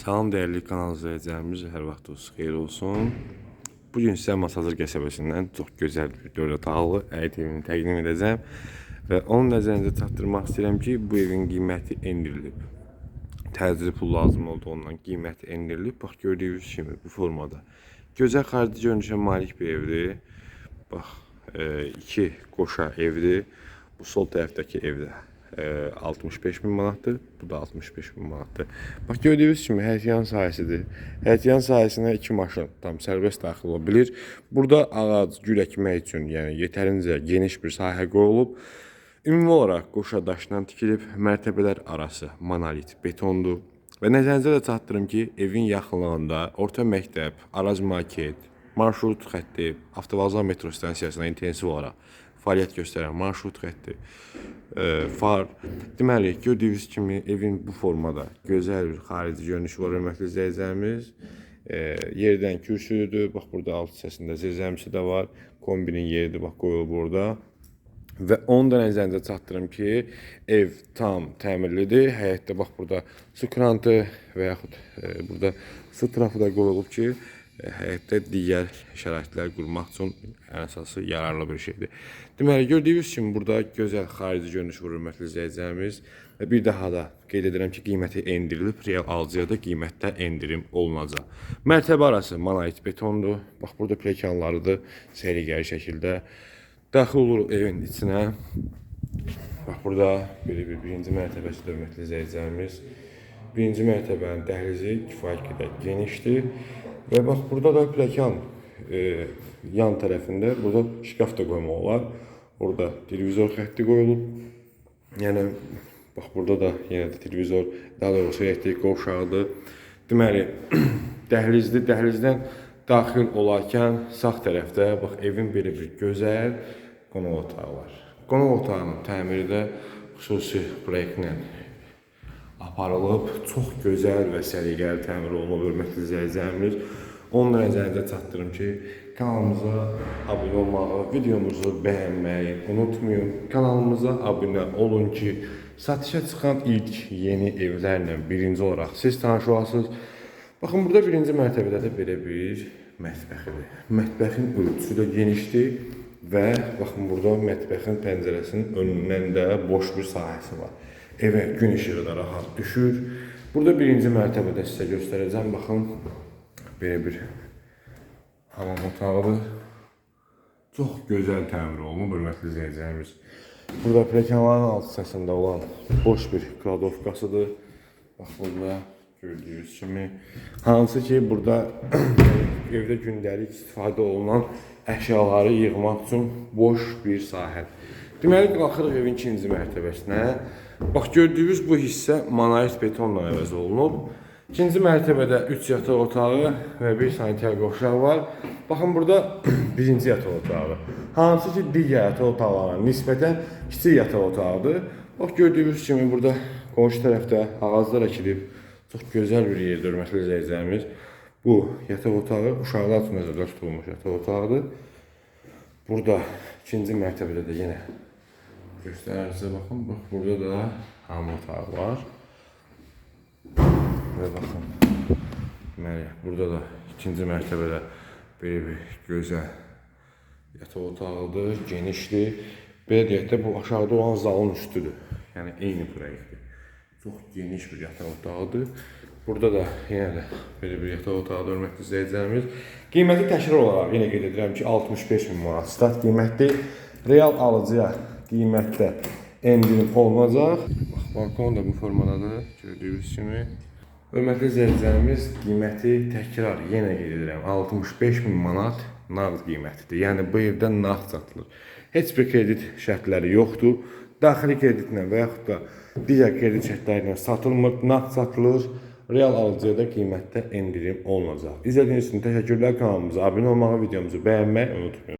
Salam dəyərli kanal izləyicilərimiz, hər vaxtınız xeyir olsun. Bu gün sizə Masazır qəsəbəsindən çox gözəl bir dörd otaqlı həyət evini təqdim edəcəm və onun nəzərinizə çatdırmaq istəyirəm ki, bu evin qiyməti endirilib. Təcili pul lazım olduğundan qiyməti endirilib. Bax gördüyünüz kimi bu formada. Gözəl xarici görünüşə malik bir evdir. Bax, e, iki qoşa evdir. Bu sol tərəfdəki evdə e, 65 bin manatdır. Bu da 65 bin manatdır. Bax gördüyünüz kimi həyətyan sahəsidir. Həyətyan sahəsinə iki maşın tam sərbəst daxil ola bilir. Burada ağac, gül əkmək üçün, yəni yetərincə geniş bir sahə qoyulub. Ümumi olaraq qoşa daşdan tikilib, mərtəbələr arası monolit betondur. Və nəzərinizə də çatdırım ki, evin yaxınlığında orta məktəb, Araz market, marşrut xətti, avtovağzal metro stansiyasına intensiv olaraq fəaliyyət göstərən marşrut xətti, e, far. Deməli, gördüyünüz kimi evin bu formada gözəl bir xarici görünüşü var hörmətli izləyicilərimiz. E, yerdən kürsüdür. Bax burada alt hissəsində zirzəmisi də var. Kombinin yeridir, bax qoyulub burada. Və onu da nəzərinizə çatdırım ki, ev tam təmirlidir. Həyətdə bax burada su krantı və yaxud e, burada su trafı da qoyulub ki, həyətdə digər şəraitlər qurmaq üçün ən əsası yararlı bir şeydir. Deməli, gördüyünüz kimi burada gözəl xarici görünüş var hörmətli izləyicilərimiz. Və bir daha da qeyd edirəm ki, qiyməti endirilib, real alıcıya da qiymətdə endirim olunacaq. Mərtəbə arası monolit betondur. Bax burada plekanlarıdır, seyri şəkildə. Daxil olur evin içinə. Bax burada belə bir birinci mərtəbəsi də hörmətli izləyicilərimiz. Birinci mərtəbənin dəhlizi kifayət qədər genişdir. Və bax burada da pləkan e, yan tərəfində burada şkaf da qoymaq olar. Burada televizor xətti qoyulub. Yəni bax burada da yenə də televizor, daha doğrusu elektrik qovşağıdır. Deməli, dəhlizli dəhlizdən daxil olarkən sağ tərəfdə bax evin belə bir gözəl qonaq otağı var. Qonaq otağının təmiri də xüsusi proyektlə aparılıb. Çox gözəl və səliqəli təmir olunub hörmətli izləyicilərimiz. Onun nəzərinizə çatdırım ki, kanalımıza abunə olmağı, videomuzu bəyənməyi unutmayın. Kanalımıza abunə olun ki, satışa çıxan ilk yeni evlərlə birinci olaraq siz tanış olasınız. Baxın, burada birinci mərtəbədə də belə bir mətbəxidir. Mətbəxin ölçüsü də genişdir və baxın burada mətbəxin pəncərəsinin önündən də boş bir sahəsi var. Evə gün işığı da rahat düşür. Burada birinci mərtəbədə sizə göstərəcəm. Baxın, belə bir hamam otağıdır. Çox gözəl təmir olunub, hörmətli izləyicilərimiz. Burada pləkanların alt hissəsində olan boş bir kladovkasıdır. Bax burada gördüyünüz kimi. Hansı ki, burada evdə gündəlik istifadə olunan əşyaları yığmaq üçün boş bir sahə. Deməli, qalxırıq evin ikinci mərtəbəsinə. Bax, gördüyünüz bu hissə monolit betonla əvəz olunub. İkinci mərtəbədə 3 yataq otağı və 1 sanitar qovşaq var. Baxın burada birinci yataq otağı. Hansı ki digər yataq otaqlarına nisbətən kiçik yataq otağıdır. Bax gördüyünüz kimi burada qonşu tərəfdə ağaclar əkilib. Çox gözəl bir yerdir hörmətli izləyicilərimiz. Bu yataq otağı uşaqlar üçün nəzərdə tutulmuş yataq otağıdır. Burada ikinci mərtəbədə də yenə göstərirsə baxın, bax burada da hamam otağı var. Və baxın. Deməli, burada da ikinci mərtəbədə belə bir gözəl yataq otağıdır, genişdir. Belə deyək də bu aşağıda olan zalın üstüdür. Yəni eyni proyektdir. Çox geniş bir yataq otağıdır. Burada da yenə də belə bir yataq otağı hörmətli izləyicilərimiz. Qiyməti təşkil olaraq yenə qeyd edirəm ki, 65 min manat start qiymətdir. Real alıcıya qiymətdə endirim olunacaq. Bax, balkon da bu formadadır, gördüyünüz kimi. Hörmətli izləyicilərimiz, qiyməti təkrar yenə qeyd edirəm, 65 min manat nağd qiymətidir. Yəni bu evdə nağd satılır. Heç bir kredit şərtləri yoxdur. Daxili kreditlə və yaxud da digər kredit şərtləri ilə satılmır, nağd satılır. Real alıcıya da qiymətdə endirim olunacaq. İzlədiyiniz üçün təşəkkürlər kanalımıza abunə olmağı, videomuzu bəyənməyi unutmayın.